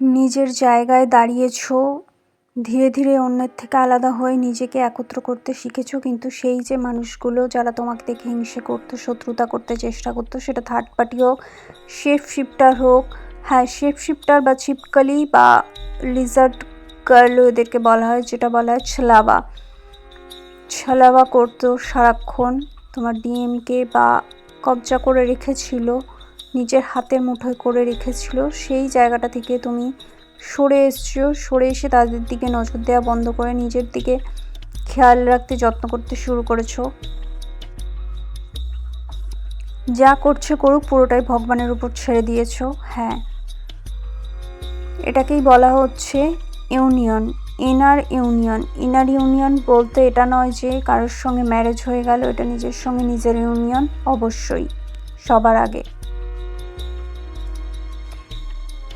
নিজের জায়গায় দাঁড়িয়েছো, ধীরে ধীরে অন্যের থেকে আলাদা হয়ে নিজেকে একত্র করতে শিখেছো, কিন্তু সেই যে মানুষগুলো যারা তোমাকে দেখে হিংসে করতো, শত্রুতা করতে চেষ্টা করতো, সেটা থার্ড পার্টি হোক শেফ শিফটার হোক হ্যাঁ শেফ শিফটার বা ছিপকালি বা লিজার্ড গার্ল এদেরকে বলা হয়, যেটা বলা হয় ছলাবা ছলাবা করতো সারাক্ষণ, তোমার ডিএমকে বা কবজা করে রেখেছিল। নিজের হাতের মুঠোয় করে রেখেছিল। সেই জায়গাটা থেকে তুমি সরে এসছো। সরে এসে তাদের দিকে নজর দেওয়া বন্ধ করে নিজের দিকে খেয়াল রাখতে যত্ন করতে শুরু করেছ। যা করছে করুক, পুরোটাই ভগবানের উপর ছেড়ে দিয়েছ। হ্যাঁ। এটাকেই বলা হচ্ছে union, inner union. Inner union বলতে এটা নয় যে কারোর সঙ্গে ম্যারেজ হয়ে গেল, এটা নিজের সঙ্গে নিজের ইউনিয়ন। অবশ্যই, সবার আগে।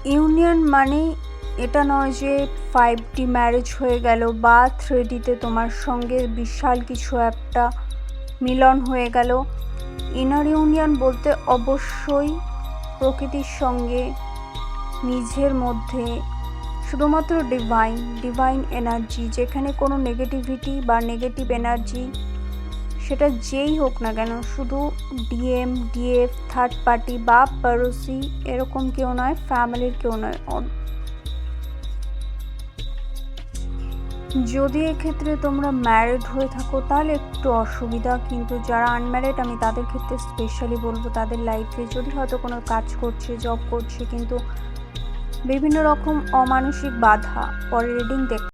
ইউনিয়ন মানে এটা নয় যে ফাইভ ডি ম্যারেজ হয়ে গেল বা থ্রি ডিতে তোমার সঙ্গে বিশাল কিছু একটা মিলন হয়ে গেল। ইনার ইউনিয়ন বলতে অবশ্যই প্রকৃতির সঙ্গে, নিজের মধ্যে, শুধুমাত্র ডিভাইন ডিভাইন এনার্জি যেখানে কোনো নেগেটিভিটি বা নেগেটিভ এনার্জি সেটা যেই হোক না কেন, শুধু ডিএম ডিএফ থার্ড পার্টি বা পড়োশি এরকম কেউ নয় ফ্যামিলির কেউ নয়। যদি এক্ষেত্রে তোমরা ম্যারিড হয়ে থাকো, তাহলে একটু অসুবিধা, কিন্তু যারা আনম্যারিড আমি তাদের ক্ষেত্রে স্পেশালি বলব, তাদের লাইফে যদি হয়তো কোনো কাজ করছে জব করছে, কিন্তু বিভিন্ন রকম অমানসিক বাধা পরে রিডিং দেখ